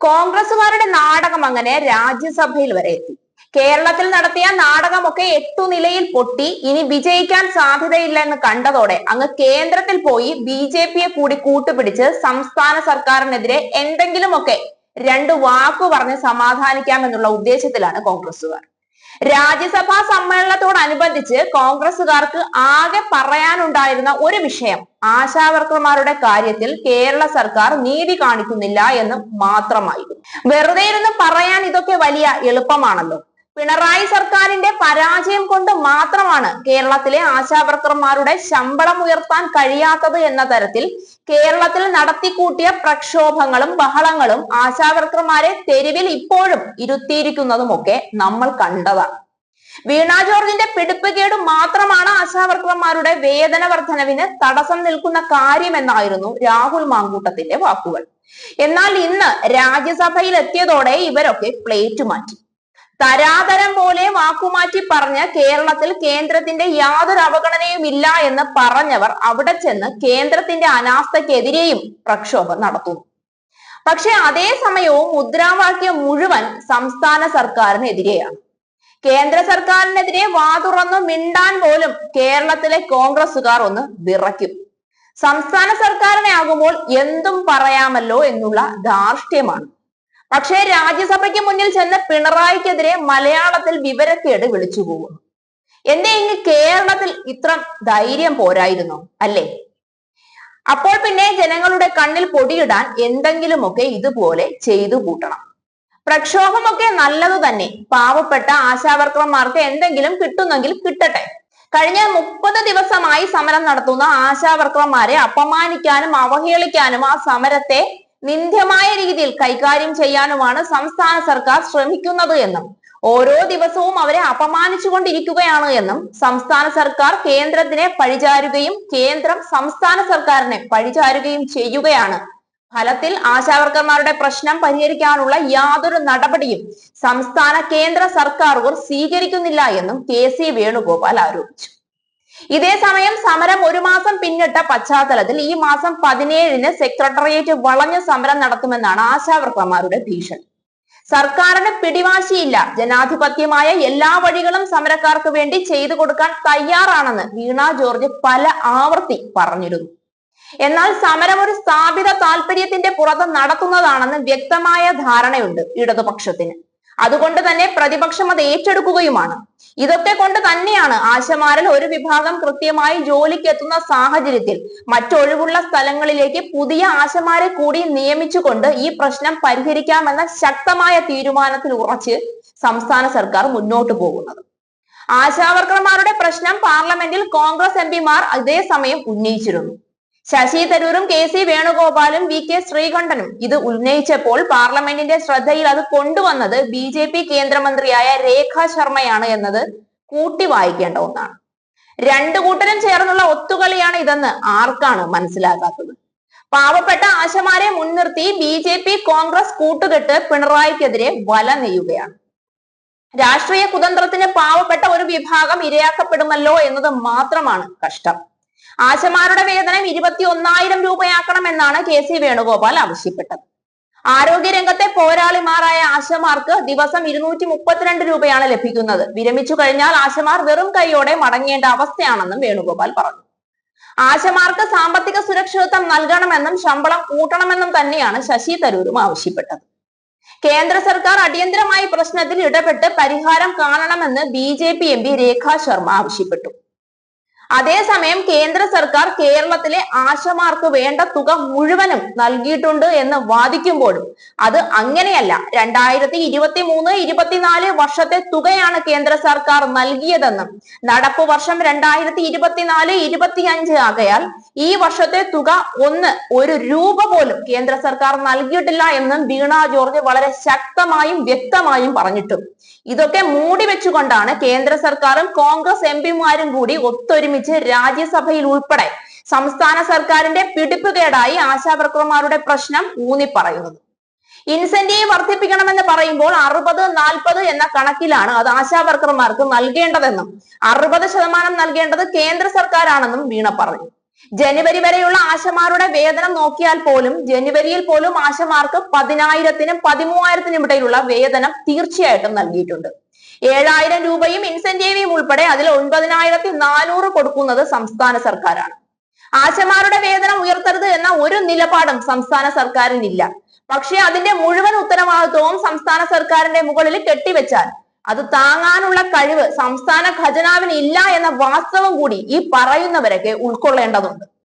കോൺഗ്രസുകാരുടെ നാടകം അങ്ങനെ രാജ്യസഭയിൽ വരെ എത്തി. കേരളത്തിൽ നടത്തിയ നാടകമൊക്കെ എട്ടു നിലയിൽ പൊട്ടി. ഇനി വിജയിക്കാൻ സാധ്യതയില്ല എന്ന് കണ്ടതോടെ അങ്ങ് കേന്ദ്രത്തിൽ പോയി ബി ജെ പിയെ കൂടി കൂട്ടുപിടിച്ച് സംസ്ഥാന സർക്കാരിനെതിരെ എന്തെങ്കിലുമൊക്കെ രണ്ട് വാക്കു പറഞ്ഞ് സമാധാനിക്കാമെന്നുള്ള ഉദ്ദേശത്തിലാണ് കോൺഗ്രസുകാർ രാജ്യസഭാ സമ്മേളനത്തോടനുബന്ധിച്ച് കോൺഗ്രസുകാർക്ക് ആകെ പറയാനുണ്ടായിരുന്ന ഒരു വിഷയം ആശാവർക്കർമാരുടെ കാര്യത്തിൽ കേരള സർക്കാർ നീതി കാണിക്കുന്നില്ല എന്ന് മാത്രമായിരുന്നു. വെറുതെ ഇരുന്ന് പറയാൻ ഇതൊക്കെ വലിയ എളുപ്പമാണല്ലോ. പിണറായി സർക്കാരിന്റെ പരാജയം കൊണ്ട് മാത്രമാണ് കേരളത്തിലെ ആശാവർക്കർമാരുടെ ശമ്പളം ഉയർത്താൻ കഴിയാത്തത് എന്ന തരത്തിൽ കേരളത്തിൽ നടത്തിക്കൂട്ടിയ പ്രക്ഷോഭങ്ങളും ബഹളങ്ങളും ആശാവർക്കർമാരെ തെരുവിൽ ഇപ്പോഴും ഇരുത്തിയിരിക്കുന്നതുമൊക്കെ നമ്മൾ കണ്ടതാണ് വീണ ജോർജിന്റെ പിടിപ്പുകേട് മാത്രമാണ് ആശാവർക്കർമാരുടെ വേതന വർധനവിന് തടസ്സം നിൽക്കുന്ന കാര്യമെന്നായിരുന്നു രാഹുൽ മാങ്കൂട്ടത്തിന്റെ വാക്കുകൾ. എന്നാൽ ഇന്ന് രാജ്യസഭയിൽ എത്തിയതോടെ ഇവരൊക്കെ പ്ലേറ്റ് മാറ്റി. തരാതരം പോലെ വാക്കുമാറ്റി പറഞ്ഞ് കേരളത്തിൽ കേന്ദ്രത്തിന്റെ യാതൊരു അവഗണനയും ഇല്ല എന്ന് പറഞ്ഞവർ അവിടെ ചെന്ന് കേന്ദ്രത്തിന്റെ അനാസ്ഥക്കെതിരെയും പ്രക്ഷോഭം നടത്തുന്നു. പക്ഷെ സമയവും മുദ്രാവാക്യം മുഴുവൻ സംസ്ഥാന സർക്കാരിനെതിരെയാണ്. കേന്ദ്ര സർക്കാരിനെതിരെ വാതുറന്ന് മിണ്ടാൻ പോലും കേരളത്തിലെ കോൺഗ്രസുകാർ ഒന്ന് വിറയ്ക്കും. സംസ്ഥാന സർക്കാരിനെ ആകുമ്പോൾ എന്തും പറയാമല്ലോ എന്നുള്ള ധാർഷ്ട്യമാണ്. പക്ഷേ രാജ്യസഭയ്ക്ക് മുന്നിൽ ചെന്ന് പിണറായിക്കെതിരെ മലയാളത്തിൽ വിവരക്കേട് വിളിച്ചു പോകുന്നു. എന്തേ ഇങ്ങ് കേരളത്തിൽ ഇത്ര ധൈര്യം പോരായിരുന്നു അല്ലേ? അപ്പോൾ പിന്നെ ജനങ്ങളുടെ കണ്ണിൽ പൊടിയിടാൻ എന്തെങ്കിലുമൊക്കെ ഇതുപോലെ ചെയ്തു കൂട്ടണം. പ്രക്ഷോഭമൊക്കെ നല്ലതു തന്നെ. പാവപ്പെട്ട ആശാവർക്കർമാർക്ക് എന്തെങ്കിലും കിട്ടുന്നെങ്കിൽ കിട്ടട്ടെ. കഴിഞ്ഞ മുപ്പത് ദിവസമായി സമരം നടത്തുന്ന ആശാവർക്കർമാരെ അപമാനിക്കാനും അവഹേളിക്കാനും ആ സമരത്തെ നിന്ദ്യമായ രീതിയിൽ കൈകാര്യം ചെയ്യാനുമാണ് സംസ്ഥാന സർക്കാർ ശ്രമിക്കുന്നത് എന്നും ഓരോ ദിവസവും അവരെ അപമാനിച്ചുകൊണ്ടിരിക്കുകയാണ് എന്നും സംസ്ഥാന സർക്കാർ കേന്ദ്രത്തിനെ പഴിചാരുകയും കേന്ദ്രം സംസ്ഥാന സർക്കാരിനെ പഴിചാരുകയും ചെയ്യുകയാണ്. ഫലത്തിൽ ആശാവർക്കർമാരുടെ പ്രശ്നം പരിഹരിക്കാനുള്ള യാതൊരു നടപടിയും സംസ്ഥാന കേന്ദ്ര സർക്കാരുകൾ സ്വീകരിക്കുന്നില്ല എന്നും കെ സി വേണുഗോപാൽ ആരോപിച്ചു. ഇതേ സമയം സമരം ഒരു മാസം പിന്നിട്ട പശ്ചാത്തലത്തിൽ ഈ മാസം പതിനേഴിന് സെക്രട്ടേറിയറ്റ് വളഞ്ഞ സമരം നടത്തുമെന്നാണ് ആശാവർക്കർമാരുടെ ഭീഷണി. സർക്കാരിന് പിടിവാശിയില്ല. ജനാധിപത്യമായ എല്ലാ വഴികളും സമരക്കാർക്ക് വേണ്ടി ചെയ്തു കൊടുക്കാൻ തയ്യാറാണെന്ന് വീണ ജോർജ് പല ആവർത്തി പറഞ്ഞിരുന്നു. എന്നാൽ സമരം ഒരു സ്ഥാപിത താല്പര്യത്തിന്റെ പുറത്ത് നടത്തുന്നതാണെന്ന് വ്യക്തമായ ധാരണയുണ്ട് ഇടതുപക്ഷത്തിന്. അതുകൊണ്ട് തന്നെ പ്രതിപക്ഷം അത് ഏറ്റെടുക്കുകയുമാണ്. ഇതൊക്കെ കൊണ്ട് തന്നെയാണ് ആശമാരിൽ ഒരു വിഭാഗം കൃത്യമായി ജോലിക്ക് എത്തുന്ന സാഹചര്യത്തിൽ മറ്റൊഴിവുള്ള സ്ഥലങ്ങളിലേക്ക് പുതിയ ആശമാരെ കൂടി നിയമിച്ചുകൊണ്ട് ഈ പ്രശ്നം പരിഹരിക്കാമെന്ന ശക്തമായ തീരുമാനത്തിൽ ഉറച്ച് സംസ്ഥാന സർക്കാർ മുന്നോട്ട് പോകുന്നത്. ആശാവർക്കർമാരുടെ പ്രശ്നം പാർലമെന്റിൽ കോൺഗ്രസ് എം പിമാർ അതേസമയം ഉന്നയിച്ചിരുന്നു. ശശി തരൂരും കെ സി വേണുഗോപാലും വി കെ ശ്രീകണ്ഠനും ഇത് ഉന്നയിച്ചപ്പോൾ പാർലമെന്റിന്റെ ശ്രദ്ധയിൽ അത് കൊണ്ടുവന്നത് ബി ജെ പി കേന്ദ്രമന്ത്രിയായ രേഖ ശർമ്മയാണ് എന്നത് കൂട്ടി വായിക്കേണ്ട ഒന്നാണ്. രണ്ടു കൂട്ടരും ചേർന്നുള്ള ഒത്തുകളിയാണ് ഇതെന്ന് ആർക്കാണ് മനസ്സിലാക്കാത്തത് പാവപ്പെട്ട ആശമാരെ മുൻനിർത്തി ബി ജെ പി കോൺഗ്രസ് കൂട്ടുകെട്ട് പിണറായിക്കെതിരെ വല നെയ്യുകയാണ്. രാഷ്ട്രീയ കുതന്ത്രത്തിന് പാവപ്പെട്ട ഒരു വിഭാഗം ഇരയാക്കപ്പെടുമല്ലോ എന്നത് മാത്രമാണ് കഷ്ടം. ആശമാരുടെ വേതനം ഇരുപത്തി ഒന്നായിരം രൂപയാക്കണമെന്നാണ് കെ സി വേണുഗോപാൽ ആവശ്യപ്പെട്ടത്. ആരോഗ്യരംഗത്തെ പോരാളിമാരായ ആശമാർക്ക് ദിവസം ഇരുന്നൂറ്റി മുപ്പത്തിരണ്ട് രൂപയാണ് ലഭിക്കുന്നത്. വിരമിച്ചു കഴിഞ്ഞാൽ ആശമാർ വെറും കൈയോടെ മടങ്ങേണ്ട അവസ്ഥയാണെന്നും വേണുഗോപാൽ പറഞ്ഞു. ആശമാർക്ക് സാമ്പത്തിക സുരക്ഷിതത്വം നൽകണമെന്നും ശമ്പളം കൂട്ടണമെന്നും തന്നെയാണ് ശശി തരൂരും ആവശ്യപ്പെട്ടത്. കേന്ദ്ര സർക്കാർ അടിയന്തരമായി പ്രശ്നത്തിൽ ഇടപെട്ട് പരിഹാരം കാണണമെന്ന് B J P M P Rekha Sharma ആവശ്യപ്പെട്ടു. അതേസമയം കേന്ദ്ര സർക്കാർ കേരളത്തിലെ ആശമാർക്ക് വേണ്ട തുക മുഴുവനും നൽകിയിട്ടുണ്ട് എന്ന് വാദിക്കുമ്പോഴും അത് അങ്ങനെയല്ല. രണ്ടായിരത്തി ഇരുപത്തി മൂന്ന് ഇരുപത്തിനാല് വർഷത്തെ തുകയാണ് കേന്ദ്ര സർക്കാർ നൽകിയതെന്നും നടപ്പ് വർഷം രണ്ടായിരത്തി ഇരുപത്തിനാല് ഇരുപത്തിയഞ്ച് ആകയാൽ ഈ വർഷത്തെ തുക ഒന്ന് ഒരു രൂപ പോലും കേന്ദ്ര സർക്കാർ നൽകിയിട്ടില്ല എന്നും വീണ ജോർജ് വളരെ ശക്തമായും വ്യക്തമായും പറഞ്ഞിട്ടും. ഇതൊക്കെ മൂടി വെച്ചുകൊണ്ടാണ് കേന്ദ്ര സർക്കാരും കോൺഗ്രസ് എം പിമാരും കൂടി ഒത്തൊരുമിച്ച് രാജ്യസഭയിൽ ഉൾപ്പെടെ സംസ്ഥാന സർക്കാരിന്റെ പിടിപ്പുകേടായി ആശാവർക്കർമാരുടെ പ്രശ്നം ഊന്നി പറയുന്നത് ഇൻസെന്റീവ് വർദ്ധിപ്പിക്കണമെന്ന് പറയുമ്പോൾ അറുപത് നാൽപ്പത് എന്ന കണക്കിലാണ് അത് ആശാവർക്കർമാർക്ക് നൽകേണ്ടതെന്നും അറുപത് ശതമാനം നൽകേണ്ടത് കേന്ദ്ര സർക്കാരാണെന്നും വീണ പറഞ്ഞു. ജനുവരി വരെയുള്ള ആശമാരുടെ വേതനം നോക്കിയാൽ പോലും ജനുവരിയിൽ പോലും ആശമാർക്ക് പതിനായിരത്തിനും പതിമൂവായിരത്തിനും ഇടയിലുള്ള വേതനം തീർച്ചയായിട്ടും നൽകിയിട്ടുണ്ട്. ഏഴായിരം രൂപയും ഇൻസെന്റീവും ഉൾപ്പെടെ അതിൽ ഒൻപതിനായിരത്തി നാനൂറ് കൊടുക്കുന്നത് സംസ്ഥാന സർക്കാരാണ്. ആശമാരുടെ വേതനം ഉയർത്തരുത് എന്ന ഒരു നിലപാടും സംസ്ഥാന സർക്കാരിനില്ല. പക്ഷേ അതിന്റെ മുഴുവൻ ഉത്തരവാദിത്വവും സംസ്ഥാന സർക്കാരിന്റെ മുകളിൽ കെട്ടിവെച്ചാൽ അത് താങ്ങാനുള്ള കഴിവ് സംസ്ഥാന ഖജനാവിന് ഇല്ല എന്ന വാസ്തവം കൂടി ഈ പറയുന്നവരൊക്കെ ഉൾക്കൊള്ളേണ്ടതുണ്ട്.